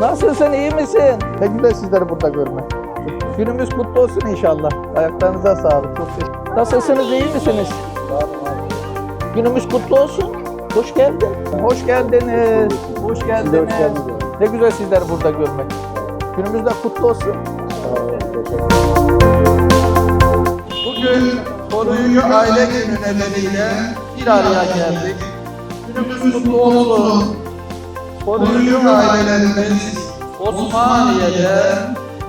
Nasılsın, iyi misin? Ne güzel sizleri burada görmek. Günümüz kutlu olsun inşallah. Ayaklarınıza sağlık. Çok teşekkür Nasılsınız, iyi misiniz? Günümüz kutlu olsun. Hoş geldin. Hoş geldiniz. Hoş geldiniz. Ne güzel sizleri burada görmek. Günümüz de kutlu olsun. Bugün koruyucu aile günü nedeniyle bir araya geldik. Günümüz kutlu olsun. Koruyucu ailelerimiz Osmaniye'de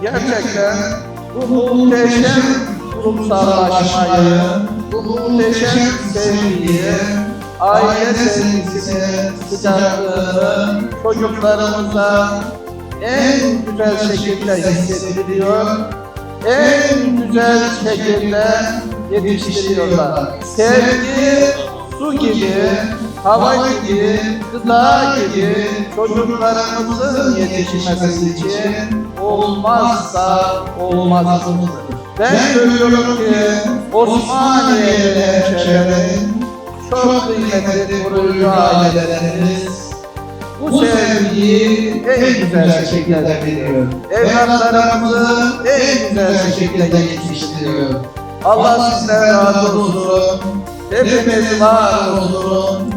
gerçekten bu muhteşem kurumsallaşmayı, bu muhteşem sevgiyi, aile sevgisini, sıcaklığını çocuklarımıza en güzel şekilde hissettiriyor, en güzel şekilde yetiştiriyorlar. Sevgi su gibi, hava gibi, gıda gibi çocuklarımızın yetişmesi için olmazsa olmazımızdır. Ben söylüyorum ki Osmaniye'li hemşehrilerin çok kıymetli koruyucu ailelerimiz bu sevgiyi en güzel şekilde veriyor. Evlatlarımızı en güzel şekilde yetiştiriyor. Allah sizden razı olsun. Hepimiz var olsun.